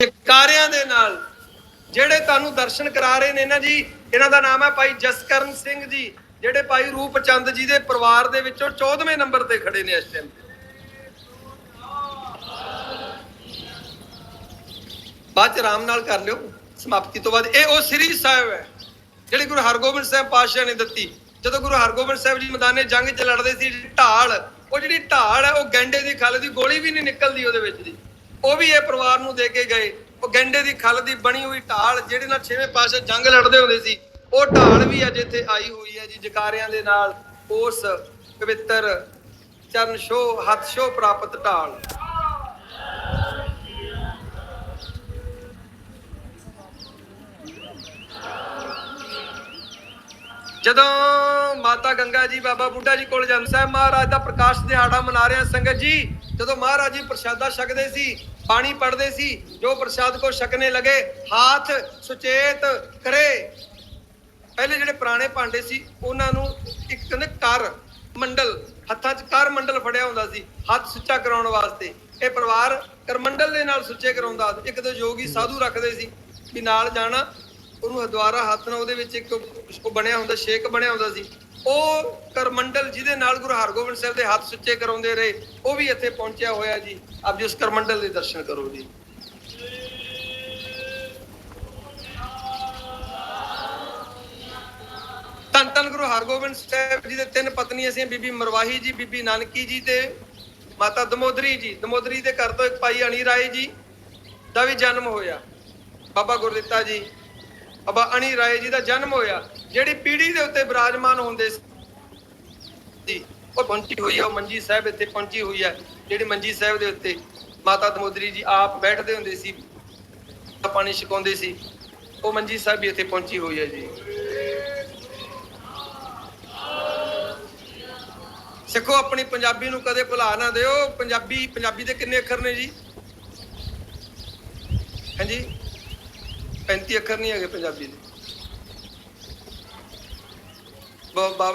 ਜਕਾਰਿਆਂ ਦੇ ਨਾਲ, ਜਿਹੜੇ ਤੁਹਾਨੂੰ ਦਰਸ਼ਨ ਕਰਾ ਰਹੇ ਨੇ ਨਾ ਜੀ, ਇਹਨਾਂ ਦਾ ਨਾਮ ਹੈ ਭਾਈ ਜਸਕਰਨ ਸਿੰਘ ਜੀ, ਜਿਹੜੇ ਭਾਈ ਰੂਪ ਚੰਦ ਜੀ ਦੇ ਪਰਿਵਾਰ ਦੇ ਵਿੱਚੋਂ 14ਵੇਂ ਨੰਬਰ ਤੇ ਖੜੇ ਨੇ ਇਸ ਟਾਈਮ ਬਾਅਦ ਚ ਆਰਾਮ ਨਾਲ ਕਰ ਲਿਓ, ਸਮਾਪਤੀ ਤੋਂ ਬਾਅਦ। ਇਹ ਉਹ ਸ੍ਰੀ ਸਾਹਿਬ ਹੈ, ਜਿਹੜੀ ਗੁਰੂ ਹਰਗੋਬਿੰਦ ਸਾਹਿਬ ਪਾਤਸ਼ਾਹ ਨੇ ਦਿੱਤੀ। ਜਦੋਂ ਗੁਰੂ ਹਰਗੋਬਿੰਦ ਸਾਹਿਬ ਜੀ ਮੈਦਾਨੇ ਜੰਗ 'ਚ ਲੜਦੇ ਸੀ ਢਾਲ, ਉਹ ਜਿਹੜੀ ਢਾਲ ਹੈ, ਉਹ ਗੈਂਡੇ ਦੀ ਖਲ ਦੀ ਗੋਲੀ ਵੀ ਨਹੀਂ ਨਿਕਲਦੀ ਉਹਦੇ ਵਿੱਚ ਦੀ ਉਹ ਵੀ ਇਹ ਪਰਿਵਾਰ ਨੂੰ ਦੇ ਕੇ ਗਏ। ਉਹ ਗੈਂਡੇ ਦੀ ਖਲ ਦੀ ਬਣੀ ਹੋਈ ਢਾਲ ਜਿਹੜੇ ਨਾਲ ਛੇਵੇਂ ਪਾਸੇ ਜੰਗ ਲੜਦੇ ਹੁੰਦੇ ਸੀ, ਉਹ ਢਾਲ ਵੀ ਅੱਜ ਇੱਥੇ ਆਈ ਹੋਈ ਹੈ ਜੀ ਜਕਾਰਿਆਂ ਦੇ ਨਾਲ। ਉਸ ਪਵਿੱਤਰ ਚਰਨ ਛੋਹ, ਹੱਥ ਛੋਹ ਪ੍ਰਾਪਤ ਢਾਲ। ਜਦੋਂ ਮਾਤਾ ਗੰਗਾ ਜੀ, ਬਾਬਾ ਬੁੱਢਾ ਜੀ ਕੋਲ ਜਨ ਸਾਹਿਬ, ਮਹਾਰਾਜ ਦਾ ਪ੍ਰਕਾਸ਼ ਦਿਹਾੜਾ ਮਨਾ ਰਹੇ ਸੰਗਤ ਜੀ, ਜਦੋਂ ਮਹਾਰਾਜ ਜੀ ਪ੍ਰਸ਼ਾਦਾ ਛਕਦੇ ਸੀ, ਪਾਣੀ ਪੜਦੇ ਸੀ, ਜੋ ਪ੍ਰਸ਼ਾਦ ਕੋ ਛਕਨੇ ਲਗੇ, ਹੱਥ ਸੁਚੇਤ ਕਰੇ। ਪਹਿਲੇ ਜਿਹੜੇ ਪੁਰਾਣੇ ਭਾਂਡੇ ਸੀ, ਉਹਨਾਂ ਨੂੰ ਇੱਕ ਕਹਿੰਦੇ ਕਰ ਮੰਡਲ, ਹੱਥਾਂ 'ਚ ਕਰ ਮੰਡਲ ਫੜਿਆ ਹੁੰਦਾ ਸੀ, ਹੱਥ ਸੁੱਚਾ ਕਰਾਉਣ ਵਾਸਤੇ। ਇਹ ਪਰਿਵਾਰ ਕਰਮੰਡਲ ਦੇ ਨਾਲ ਸੁੱਚੇ ਕਰਾਉਂਦਾ, ਇੱਕ ਤਾਂ ਯੋਗੀ ਸਾਧੂ ਰੱਖਦੇ ਸੀ, ਵੀ ਨਾਲ ਜਾਣਾ ਉਹਨੂੰ ਹਦਵਾਰਾ ਹੱਥ ਨਾਲ ਉਹਦੇ ਵਿੱਚ ਇੱਕ ਉਹ ਬਣਿਆ ਹੁੰਦਾ, ਸ਼ੇਕ ਬਣਿਆ ਹੁੰਦਾ ਸੀ। ਉਹ ਕਰਮੰਡਲ ਜਿਹਦੇ ਨਾਲ ਗੁਰੂ ਹਰਗੋਬਿੰਦ ਸਾਹਿਬ ਦੇ ਹੱਥ ਸੁੱਚੇ ਕਰਾਉਂਦੇ ਰਹੇ, ਉਹ ਵੀ ਇੱਥੇ ਪਹੁੰਚਿਆ ਹੋਇਆ ਜੀ। ਆਪ ਜੀ ਉਸ ਕਰਮੰਡਲ ਦੇ ਦਰਸ਼ਨ ਕਰੋ ਜੀ। ਧੰਨ ਧੰਨ ਗੁਰੂ ਹਰਗੋਬਿੰਦ ਸਾਹਿਬ ਜੀ ਦੇ ਤਿੰਨ ਪਤਨੀਆਂ ਸੀ ਬੀਬੀ ਮਰਵਾਹੀ ਜੀ, ਬੀਬੀ ਨਾਨਕੀ ਜੀ ਤੇ ਮਾਤਾ ਦਮੋਦਰੀ ਜੀ। ਦਮੋਦਰੀ ਦੇ ਘਰ ਤੋਂ ਇੱਕ ਭਾਈ ਅਣੀ ਰਾਏ ਜੀ ਦਾ ਵੀ ਜਨਮ ਹੋਇਆ। ਬਾਬਾ ਗੁਰਦਿੱਤਾ ਜੀ ਬਾਬਾ ਰਾਏ ਜੀ ਦਾ ਜਨਮ ਹੋਇਆ, ਜਿਹੜੀ ਪੀੜੀ ਦੇ ਉੱਤੇ ਬਿਰਾਜਮਾਨ ਹੁੰਦੇ ਸੀ। ਉਹ ਪਹੁੰਚੀ ਹੋਈ ਹੈ ਉਹ ਮੰਜੀ ਸਾਹਿਬ ਇੱਥੇ ਪਹੁੰਚੀ ਹੋਈ ਹੈ ਜਿਹੜੀ ਮੰਜੀ ਸਾਹਿਬ ਦੇ ਉੱਤੇ ਮਾਤਾ ਦਮੋਦਰੀ ਜੀ ਆਪ ਬੈਠਦੇ ਹੁੰਦੇ ਸੀ ਪਾਣੀ ਛਕਾਉਂਦੇ ਸੀ, ਉਹ ਮੰਜੀ ਸਾਹਿਬ ਵੀ ਇੱਥੇ ਪਹੁੰਚੀ ਹੋਈ ਹੈ ਜੀ। ਸਿੱਖੋ, ਆਪਣੀ ਪੰਜਾਬੀ ਨੂੰ ਕਦੇ ਭੁਲਾ ਨਾ ਦਿਓ, ਪੰਜਾਬੀ ਪੰਜਾਬੀ ਦੇ ਕਿੰਨੇ ਅੱਖਰ ਨੇ ਜੀ? ਹਾਂਜੀ? 35 ਅੱਖਰ ਨਹੀਂ ਹੈਗੇ ਪੰਜਾਬੀ ਦੇ। ਬਾਬਾ